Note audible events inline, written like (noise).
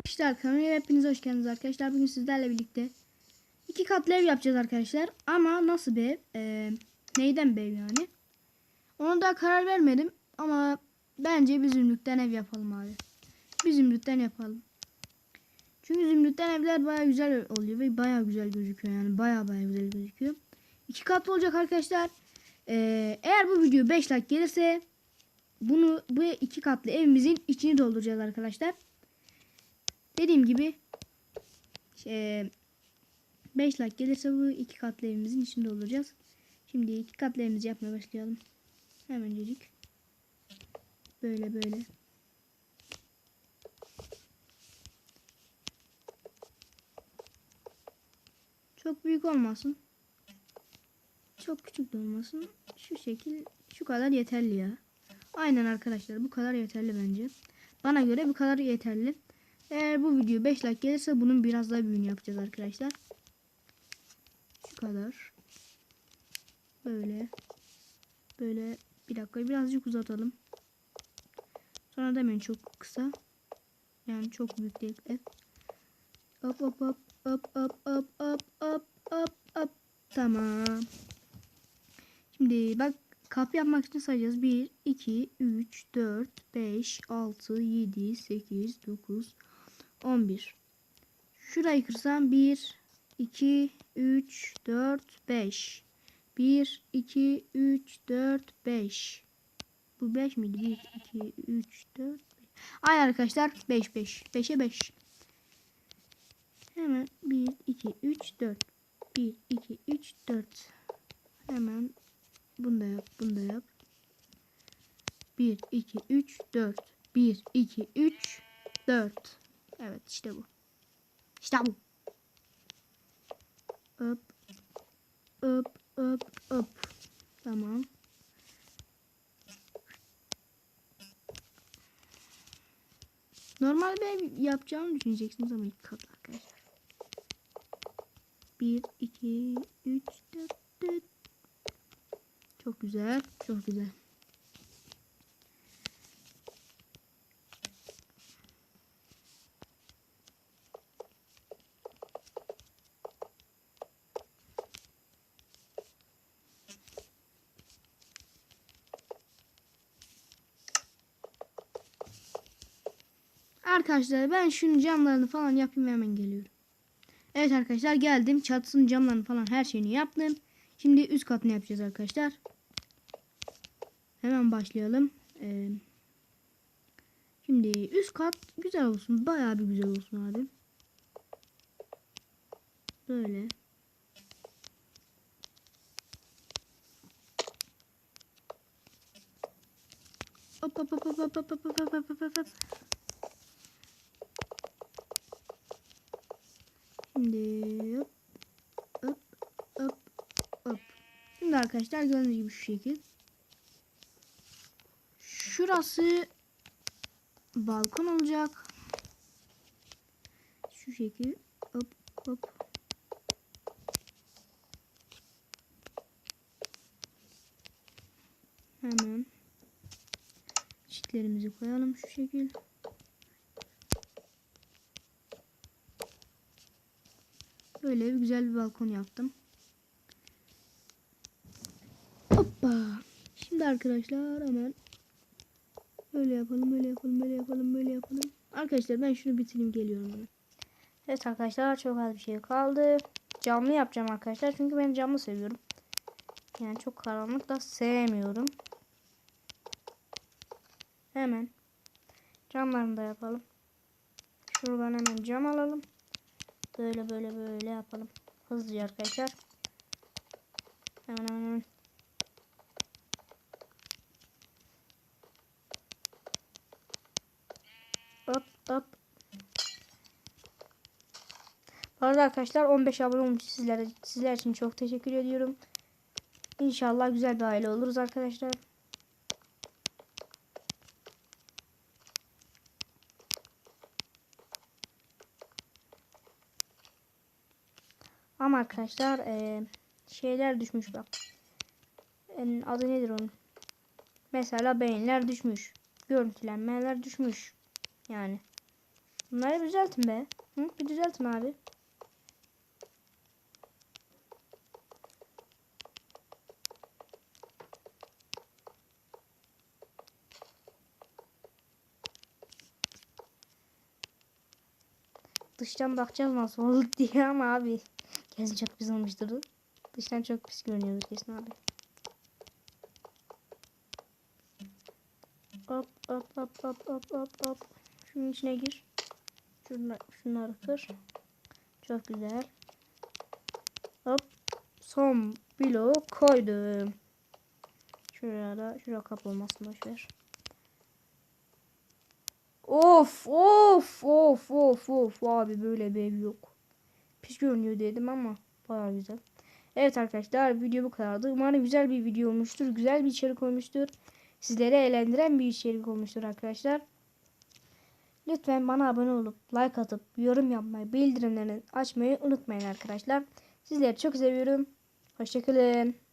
Arkadaşlar kanalıma hepiniz hoş geldiniz arkadaşlar. Bugün sizlerle birlikte iki katlı ev yapacağız arkadaşlar. Ama nasıl bir ev? Ee, neyden bir ev yani? Ona da karar vermedim. Ama bence bir zümrütten ev yapalım abi. Bir zümrütten yapalım. Çünkü zümrütten evler baya güzel oluyor ve baya güzel gözüküyor yani. Baya baya güzel gözüküyor. İki katlı olacak arkadaşlar. Ee, eğer bu video 5 like gelirse bunu bu iki katlı evimizin içini dolduracağız arkadaşlar. Dediğim gibi şey, 5 like gelirse bu iki katlı evimizin içinde olacağız. Şimdi iki katlı evimizi yapmaya başlayalım. Hemencecik. Böyle böyle. Çok büyük olmasın. Çok küçük de olmasın. Şu şekil şu kadar yeterli ya. Aynen arkadaşlar bu kadar yeterli bence. Bana göre bu kadar yeterli. Eğer bu video 5 like gelirse bunun biraz daha büyüğünü yapacağız arkadaşlar. Şu kadar. Böyle. Böyle. Bir dakika birazcık uzatalım. Sonra demeyin çok kısa. Yani çok büyük değil. Evet. Hop hop hop hop hop hop hop hop hop hop. Tamam. Şimdi bak kapı yapmak için sayacağız. 1, 2, 3, 4, 5, 6, 7, 8, 9, 11. Şurayı kırsam 1, 2, 3, 4, 5. 1, 2, 3, 4, 5. Bu 5 miydi? 1, 2, 3, 4, 5. Ay arkadaşlar 5, 5. 5'e 5. Hemen 1, 2, 3, 4. 1, 2, 3, 4. Hemen bunu da yap, bunu da yap. 1, 2, 3, 4. 1, 2, 3, 4. Evet işte bu. İşte bu. Hop. Hop hop hop. Tamam. Normal ev yapacağımı düşüneceksiniz ama ilk kat arkadaşlar. 1, 2, 3, 4, 4. Çok güzel. Çok güzel. Arkadaşlar ben şunun camlarını falan yapayım hemen geliyorum. Evet arkadaşlar geldim. Çatısının camlarını falan her şeyini yaptım. Şimdi üst katını yapacağız arkadaşlar. Hemen başlayalım. Ee, şimdi üst kat güzel olsun. Bayağı bir güzel olsun abi. Böyle. Hop hop hop hop hop hop hop hop hop hop hop. Şimdi hop hop hop hop. Şimdi arkadaşlar gördüğünüz gibi şu şekil. Şurası balkon olacak. Şu şekil hop hop. Hemen çitlerimizi koyalım şu şekil. Böyle bir güzel bir balkon yaptım. Hoppa. Şimdi arkadaşlar hemen böyle yapalım, böyle yapalım, böyle yapalım, böyle yapalım. Arkadaşlar ben şunu bitireyim geliyorum hemen. Evet arkadaşlar çok az bir şey kaldı. Camlı yapacağım arkadaşlar. Çünkü ben camlı seviyorum. Yani çok karanlık da sevmiyorum. Hemen camlarını da yapalım. Şuradan hemen cam alalım. Böyle böyle böyle yapalım. Hızlıca arkadaşlar. Hemen hemen hemen. Hop hop. Bu arada arkadaşlar 15 abone olmuş sizlere, sizler için çok teşekkür ediyorum. İnşallah güzel bir aile oluruz arkadaşlar. Ama arkadaşlar e, şeyler düşmüş bak. E, adı nedir onun? Mesela beğeniler düşmüş. Görüntülenmeler düşmüş. Yani. Bunları düzeltin be. Hı? Bir düzeltin abi. Dıştan bakacağız nasıl oldu (laughs) diye ama abi. Kesin çok pis olmuştur. Dıştan çok pis görünüyordu kesin abi. Hop hop hop hop hop hop hop. Şunun içine gir. Şunlar, şunları kır. Çok güzel. Hop. Son bloğu koydum. Şuraya da şuraya kap olmasın boşver. Of of of of of abi böyle bir ev yok. Pis görünüyor dedim ama baya güzel. Evet arkadaşlar video bu kadardı. Umarım güzel bir video olmuştur. Güzel bir içerik olmuştur. Sizleri eğlendiren bir içerik olmuştur arkadaşlar. Lütfen bana abone olup like atıp yorum yapmayı, bildirimlerini açmayı unutmayın arkadaşlar. Sizleri çok seviyorum. Hoşçakalın.